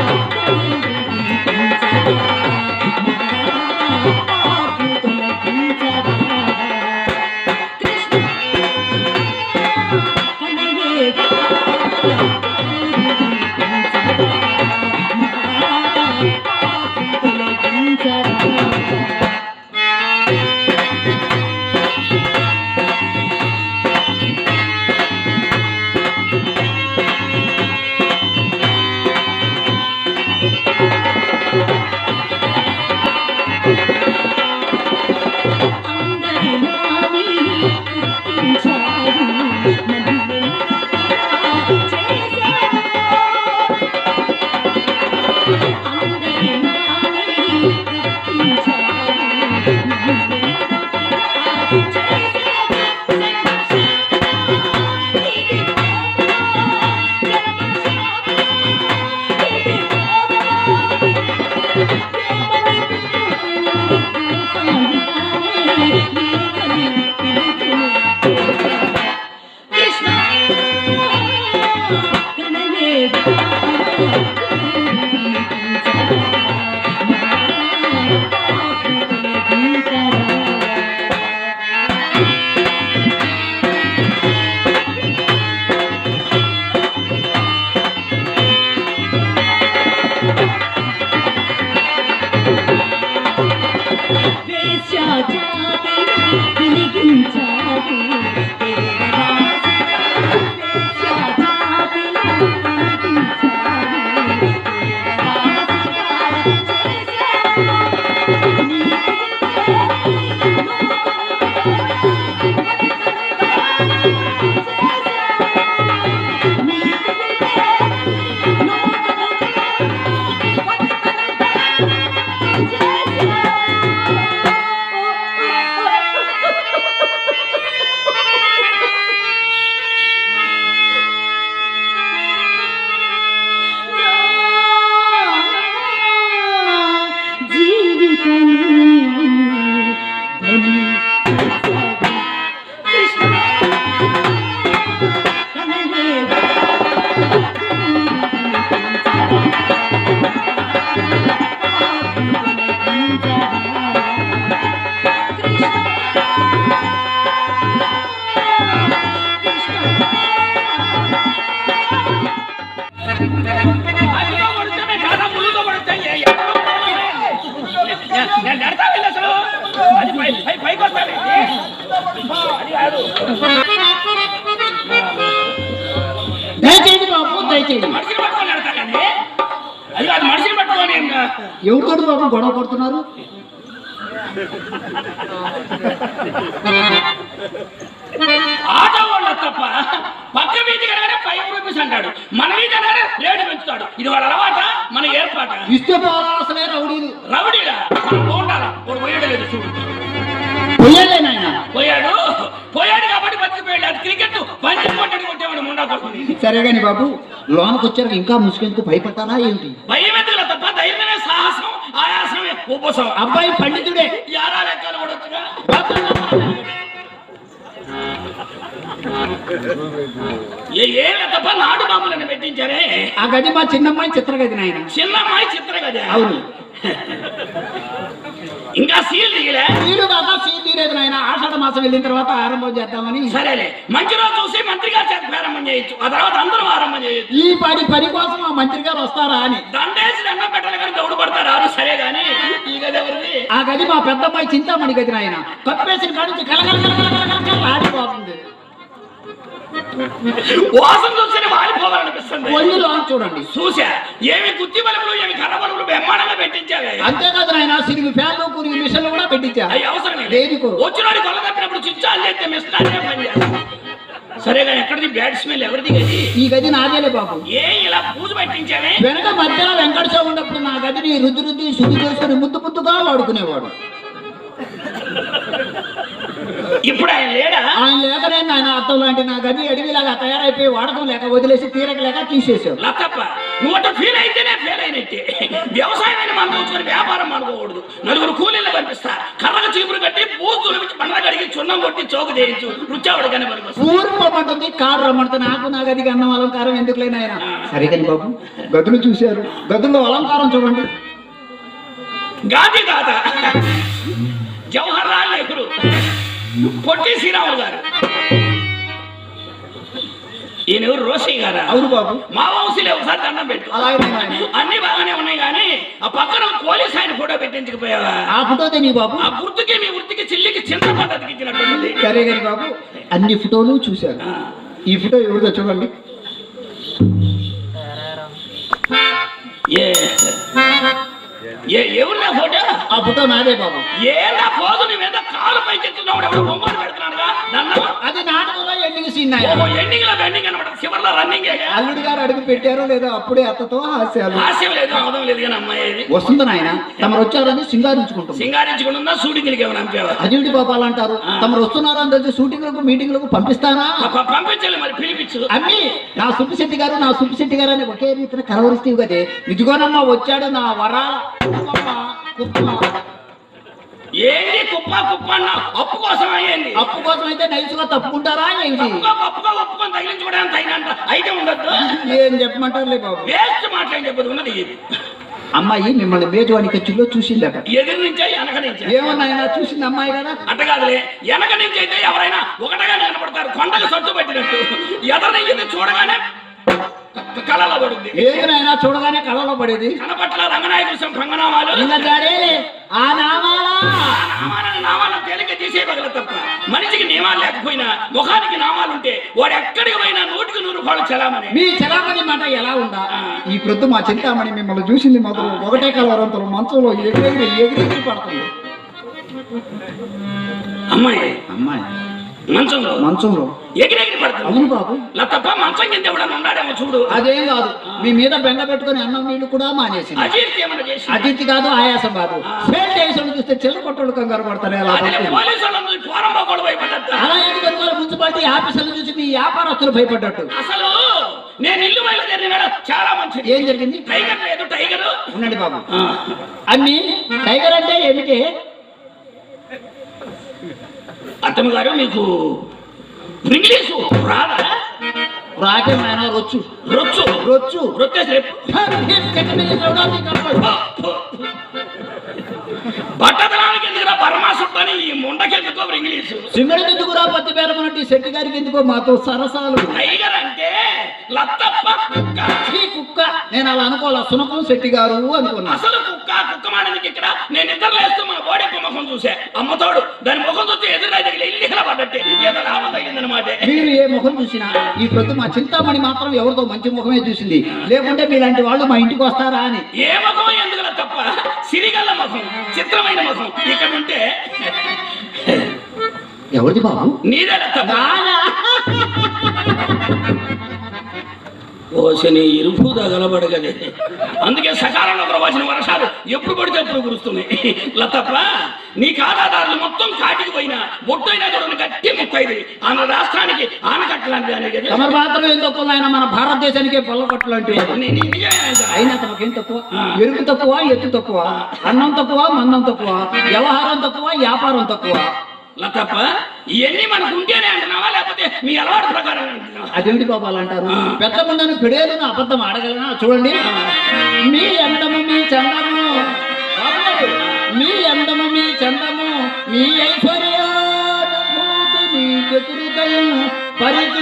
Música পিছা కొడుతున్నా, చాలా పైకి వస్తాను. అది కాదు. గొడవ పడుతున్నారు? ఆటో వాళ్ళ తప్ప పక్క వీధి ఫైవ్ రూపీస్ అంటాడు. మన వీధి అనగానే రేటు పెంచుతాడు. ఇది వాళ్ళ అలవాట? మన ఏర్పాట? ఇస్తే అసలే రౌడీలు. రౌడీలా? వాడు పోయాడు లేదు చూడు. పోయాడు పోయాడు. కాబట్టి బతికిపోయాడు. అది క్రికెట్ పంచి కొట్టడి కొట్టేవాడు ముండా కొడుతుంది సరే గాని బాబు లోనకు వచ్చాక ఇంకా ముసుకెందుకు భయపడతానా ఏంటి? భయం ಒಬ್ಬ ಅಬ್ಬಾಯಿ ಪಂಡಿತುಡೆ ಯಾರ తప్ప బాంబులను పెట్టించారే ఆ గది మా చిన్నమ్మాయి చిత్రగది నాయన చిన్నమ్మాయి చిత్ర కదా అవును ఇంకా సీల్ దిగలే వీడు కాక సీ తీరేది నాయన ఆషాఢ మాసం వెళ్ళిన తర్వాత ఆరంభం చేద్దామని సరేలే మంచి రోజు చూసి మంత్రి గారి ప్రారంభం చేయొచ్చు ఆ తర్వాత అందరం ఆరంభం చేయొచ్చు ఈ పని పని కోసం ఆ మంత్రి గారు వస్తారా అని దండేసి దండ పెట్టాలి కానీ దౌడు పడతారు సరే గాని ఈ గది ఎవరిది ఆ గది మా పెద్దమ్మాయి చింతామణి గది నాయన కప్పేసిన కాడి నుంచి కలకల కలకల కలకల ఆడిపోతుంది వాసన చూస్తేనే వాడిపోవాలనిపిస్తుంది ఒళ్ళు చూడండి. చూసా ఏమి కుత్తి బలుపులు ఏమి కర్ర బలుపులు బ్రహ్మాండంగా పెట్టించావే. అంతేకాదు నాయన సిరిగి ఫ్యాన్లు కురిగి మిషన్లు కూడా పెట్టించా. అవి అవసరం దేనికో? వచ్చినాడు కొల్ల తప్పినప్పుడు చుచ్చా అల్లెత్తే మిషన్ పని చేస్తాం. సరే కానీ ఎక్కడిది? బ్యాడ్ స్మెల్ ఎవరిది గది? ఈ గది నాదేలే బాబు. ఏ ఇలా పూజ పెట్టించావే? వెనక మధ్యలో వెంకటరావు ఉన్నప్పుడు నా గదిని రుద్ది రుద్ది శుద్ధి చేసుకుని ముద్దు ముద్దుగా వాడుకునేవాడు. ఇప్పుడు ఆయన లేడా? ఆయన లేకనే ఆయన అర్థం లాంటి నా గది అడవిలాగా తయారైపోయి వాడకం లేక వదిలేసి తీరక లేక తీసేసావు లతప్ప నువ్వు అట్లా ఫీల్ అయితేనే ఫెయిల్ అయినట్టే. వ్యవసాయం మనం చూసుకొని వ్యాపారం అనుకోకూడదు నలుగురు కూలీలు పంపిస్తా. కర్రగా చీపురు కట్టి పూజ తులిపించి పండ్ల కడిగి చున్నం కొట్టి చోకు చేయించు. రుచావుడు కానీ ఊరు రమ్మంటుంది కారు రమ్మంటుంది. నాకు నా గదికి అన్నం అలంకారం ఎందుకు లేని ఆయన సరే కానీ బాబు గదులు చూశారు. గదుల్లో అలంకారం చూడండి. గాంధీ తాత. జవహర్ లాల్ నెహ్రూ. పొట్టి శ్రీరాములు గారు. ఈయన ఎవరు? రోషయ్య గారా? అవును బాబు. మా వంశీలే ఒకసారి దండం పెట్టు. అన్ని బాగానే ఉన్నాయి కానీ ఆ పక్కన పోలీస్ ఆయన ఫోటో పెట్టించకపోయావా? ఆ ఫోటో బాబు. ఆ గుర్తుకి మీ వృత్తికి చిల్లికి చింతపడ్డ అతికిచ్చినట్టుంది సరే కానీ బాబు అన్ని ఫోటోలు చూశాను. ఈ ఫోటో ఎవరిదో చూడండి. ఏ? ఏ ఎవరు ఫోటో? ఆ ఫోటో నాదే బాబు. ఏందా పోదు నువ్వేంత కాలు బొమ్మలు పెడుతున్నాడుగా అది నాటకంలో ఎండింగ్ సీన్ నాయన ఓహో ఎండింగ్లో బెండింగ్ అనమాట చివర్లో రన్నింగ్ అల్లుడు గారు అడుగు పెట్టారో లేదో అప్పుడే అత్తతో హాస్యాలు. హాస్యం లేదు అవదం లేదు కానీ అమ్మాయి ఇది. వస్తుంది నాయన? తమరు వచ్చారని సింగారించుకుంటుంది సింగారించుకుంటుందా ఏమైనా పాపాలు అంటారు. తమరు వస్తున్నారని తెలిసి షూటింగ్లకు మీటింగ్లకు పంపిస్తానా పంపించాలి మరి పిలిపించు. అమ్మి నా సుబ్బిశెట్టి గారు నా సుబ్బిశెట్టి గారు అని ఒకే రీతిన కలవరిస్తేవి కదే ఇదిగోనమ్మా వచ్చాడు నా వరాల. కుప్పమ్మ, కుప్పమ్మ. ఏంది కుప్ప కుప్ప అన్న? అప్పు కోసం అయ్యింది అప్పు కోసం అయితే నైసుగా తప్పుకుంటారా ఏంటి పప్పుగా ఒప్పుకొని తగిలించుకోవడానికి తగినంత అయితే ఉండొద్దు. ఏం చెప్పమంటారులే బాబు? వేస్ట్ మాట్లాడి చెప్పదు ఉన్నది ఇది. అమ్మాయి మిమ్మల్ని మేజవాణి ఖర్చులో చూసిందట. ఎదురు నుంచా వెనక నుంచా. ఏమన్నాయన చూసింది అమ్మాయి కదా? అట్ట కాదులే. వెనక నుంచి అయితే ఎవరైనా ఒకటగా కనపడతారు. కొండకు సొట్టు పెట్టినట్టు. ఎదరు నుంచి చూడగానే కళలో పడుద్ది ఏదైనా చూడగానే కళలో పడేది? కనపట్ల రంగనాయకుడు ఆ నామాలా? నామాలను నామాలను తేలిక తీసే పగల తప్ప మనిషికి నియమాలు లేకపోయినా ముఖానికి నామాలు ఉంటే వాడు ఎక్కడికి పోయినా నూటికి నూరు రూపాయలు చలామని మీ చలామణి మాట ఎలా ఉందా? ఈ ప్రొద్దు మా చింతామణి మిమ్మల్ని చూసింది మాత్రం ఒకటే కలవరంతలో మంచంలో ఎగిరెగిరి ఎగిరెగిరి పడుతుంది. అమ్మాయి అమ్మాయి. మంచంలో. మంచంలో. ఎగిరెగిరి పడుతుంది. అవును బాబు. తప్ప మంచం కింద ఎవడన్నా ఉన్నాడేమో చూడు. అదేం కాదు. మీ మీద బెంగ పెట్టుకుని అన్నం నీళ్ళు కూడా మానేసింది. అజీర్తి ఏమన్నా చేసి కాదు ఆయాసం కాదు ఫెయిల్ చేసి చూస్తే చిల్లర కొట్టలు కంగారు పడతారు పడుతుంది? అలా మున్సిపాలిటీ ఆఫీసులు చూసి మీ వ్యాపారస్తులు భయపడ్డట్టు. అసలు నేను ఇల్లు బయలుదేరినాడు చాలా మంచిది. ఏం జరిగింది? టైగర్ లేదు టైగర్. ఉండండి బాబు. అన్ని టైగర్ అంటే ఏమిటి? అత్తమ్మ గారు మీకు ఇంగ్లీషు రాదా? రాకే రొచ్చు. రొచ్చు? రొచ్చు. రొట్టేసి రేపు బట్టతనానికి ఎందుకురా పరమాసుడని ఈ ముండకెందుకో ఇంగ్లీషు? సింగడి ఎందుకురా పత్తి పేరమన్నట్టు శెట్టి గారికి ఎందుకో మాతో సరసాలు? టైగర్ అంటే లత్తప్ప కుక్క. ఈ కుక్క నేను అలా అనుకోవాలా. సునకం శెట్టి గారు అనుకున్నా. అసలు కుక్క కుక్క మానేందుకు ఇక్కడ? నేను నిద్ర లేస్తూ మా బాడీ ముఖం చూసా. అమ్మతోడు దాని ముఖం మీరు ఏ ముఖం చూసినా ఈ ప్రొద్దు మా చింతామణి మాత్రం ఎవరితో మంచి ముఖమే చూసింది. లేకుంటే మీలాంటి వాళ్ళు మా ఇంటికి వస్తారా అని. ఏ ముఖం ఎందుకు తప్ప? సిరిగల్ల ముఖం చిత్రమైన ముఖం ఇక్కడ ఉంటే ఎవరిది బాబు? నీదే ఓసని ఇరుపు తగలబడగదే. అందుకే సకాలంలో కురవాల్సిన వర్షాలు ఎప్పుడు పడితే అప్పుడు కురుస్తున్నాయి. లతప్ప నీ ఖాతాదారులు మొత్తం కాటికి పోయినా బొట్టైనా చూడని ముక్కైది ఆంధ్ర రాష్ట్రానికి ఆనకట్టలాంటిది అనేది తమరు మాత్రం ఏం తక్కువ ఆయన మన భారతదేశానికే పొల్లపట్టు లాంటి వాడు. నీ- నీ నిజమే అంట. అయినా తమకేం తక్కువ? ఎరుకు తక్కువ ఎత్తు తక్కువ అన్నం తక్కువ మందం తక్కువ వ్యవహారం తక్కువ వ్యాపారం తక్కువ. లతప్ప ఇవన్నీ మనకు ఉంటేనే అంటున్నావా? లేకపోతే మీ అలవాటు ప్రకారం అదేమిటి బాబు అలా అంటారు? పెద్ద ముందని పిడేలను అబద్ధం ఆడగలనా? చూడండి. మీ అందము మీ చందము. మీ అందము మీ చందము మీ ఐశ్వర్యానుభూతి ಪರಿಗ